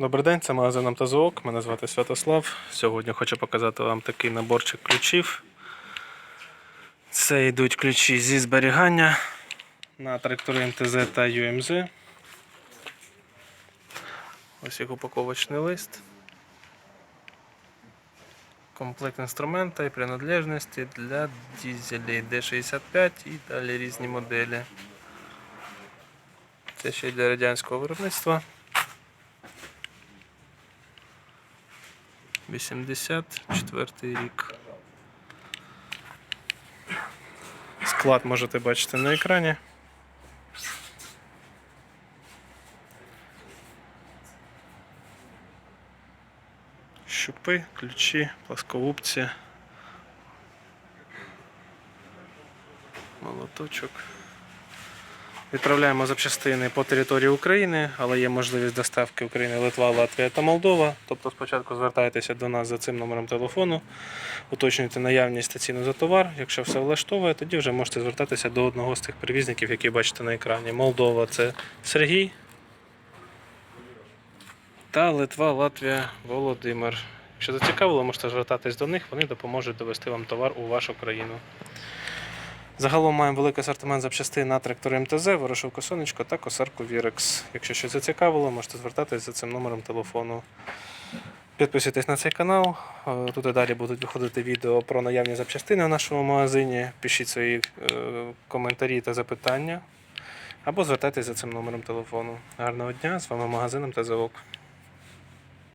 Добрий день, це магазин «Амтазоок». Мене звати Святослав. Сьогодні хочу показати вам такий наборчик ключів. Це йдуть ключі зі зберігання на трактори МТЗ та UMZ. Ось їх упаковочний лист. Комплект інструмента і принадлежності для дізелей D65 і далі різні моделі. Це ще й для радянського виробництва. 84 рік. Склад можете бачити на екрані. Щупи, ключі, плоскогубці, молоточок. Відправляємо запчастини по території України, але є можливість доставки України, Литва, Латвія та Молдова. Тобто спочатку звертайтеся до нас за цим номером телефону, уточнюйте наявність та ціну за товар. Якщо все влаштовує, тоді вже можете звертатися до одного з тих перевізників, які бачите на екрані. Молдова це Сергій. Та Литва, Латвія, Володимир. Якщо зацікавило, можете звертатись до них, вони допоможуть довести вам товар у вашу країну. Загалом маємо великий асортимент запчастин на трактори МТЗ, ворошилку сонечко та косарку Вірекс. Якщо щось зацікавило, можете звертатись за цим номером телефону. Підписуйтесь на цей канал. Е, Тут і далі будуть виходити відео про наявні запчастини в нашому магазині. Пишіть свої е, коментарі та запитання. Або звертайтесь за цим номером телефону. Гарного дня! З вами магазин МТЗ ОК.